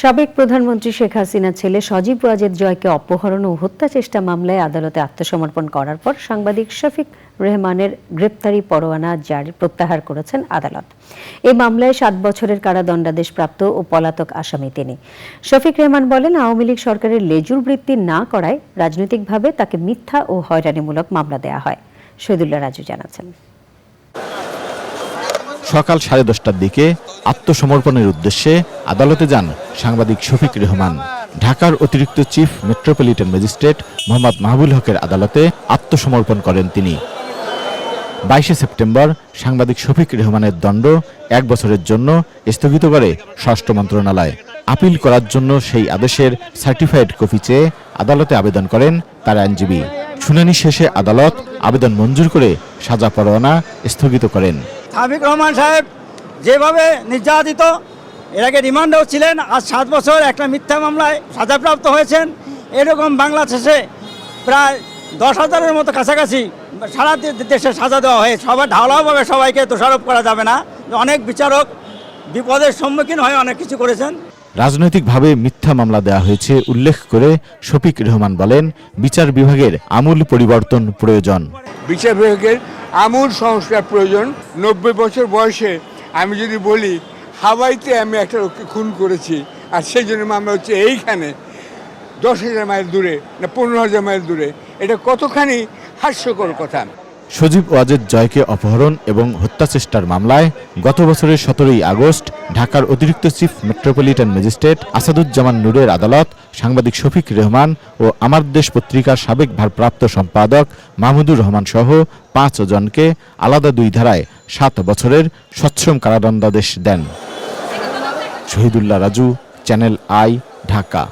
সাবেক প্রধানমন্ত্রী শেখ হাসিনার ছেলে সজীব ওয়াজেদ জয়কে অপহরণ ও হত্যা চেষ্টা মামলায় আদালতে আত্মসমর্পণ করার পর সাংবাদিক শফিক রেহমানের গ্রেপ্তারি পরোয়ানা জারি প্রত্যাহার করেছেন আদালত। এই মামলায় সাত বছরের কারাদণ্ডাদেশপ্রাপ্ত ও পলাতক আসামি তিনি। শফিক রেহমান বলেন, আওয়ামী লীগ সরকারের লেজুর বৃত্তি না করায় রাজনৈতিকভাবে তাকে মিথ্যা ও হয়রানিমূলক মামলা দেয়া হয়। শহীদুল্লাহ রাজু জানাচ্ছেন। সকাল সাড়ে দশটার দিকে আত্মসমর্পণের উদ্দেশ্যে আদালতে যান সাংবাদিক শফিক রহমান। ঢাকার অতিরিক্ত chief metropolitan magistrate Mohammad Mahbul হকের আদালতে আত্মসমর্পণ করেন তিনি। বাইশে সেপ্টেম্বর সাংবাদিক শফিক রহমানের দণ্ড এক বছরের জন্য স্থগিত করে স্বরাষ্ট্র মন্ত্রণালয়। আপিল করার জন্য সেই আদেশের সার্টিফাইড কপি চেয়ে আদালতে আবেদন করেন তার আইনজীবী। শুনানি শেষে আদালত আবেদন মঞ্জুর করে সাজা পরোয়ানা স্থগিত করেন। রহমান সাহেব যেভাবে নির্যাতিত এর আগে রিমান্ডেও ছিলেন আজ সাত বছর একটা মিথ্যা মামলায় সাজাপ্রাপ্ত হয়েছেন। এরকম বাংলাদেশে প্রায় দশ হাজারের মতো কাছাকাছি সারা দেশে সাজা দেওয়া হয়েছে। সবাই ঢালাওভাবে সবাইকে দোষারোপ করা যাবে না। অনেক বিচারক বিপদের সম্মুখীন হয়ে অনেক কিছু করেছেন। রাজনৈতিকভাবে মিথ্যা মামলা দেওয়া হয়েছে উল্লেখ করে শফিক রহমান বলেন বিচার বিভাগের আমূল পরিবর্তন প্রয়োজন। বিচার বিভাগের আমূল সংস্কার প্রয়োজন। নব্বই বছর বয়সে আমি যদি বলি, হাওয়াইতে আমি একটা লোককে খুন করেছি, আর সেই জন্য মামলা হচ্ছে এইখানে দশ হাজার মাইল দূরে না পনেরো হাজার মাইল দূরে। এটা কতখানি হাস্যকর কথা। সজীব ওয়াজেদ জয়কে অপহরণ এবং হত্যা চেষ্টার মামলায় গত বছরের সতেরোই আগস্ট ঢাকার অতিরিক্ত চিফ মেট্রোপলিটন ম্যাজিস্ট্রেট আসাদুজ্জামান নূরের আদালত সাংবাদিক শফিক রহমান ও আমার দেশ পত্রিকার সাবেক ভারপ্রাপ্ত সম্পাদক মাহমুদুর রহমান সহ পাঁচ জনকে আলাদা দুই ধারায় সাত বছরের সচ্ছম কারাদণ্ডাদেশ দেন। Shahidullah Raju channel I Dhaka.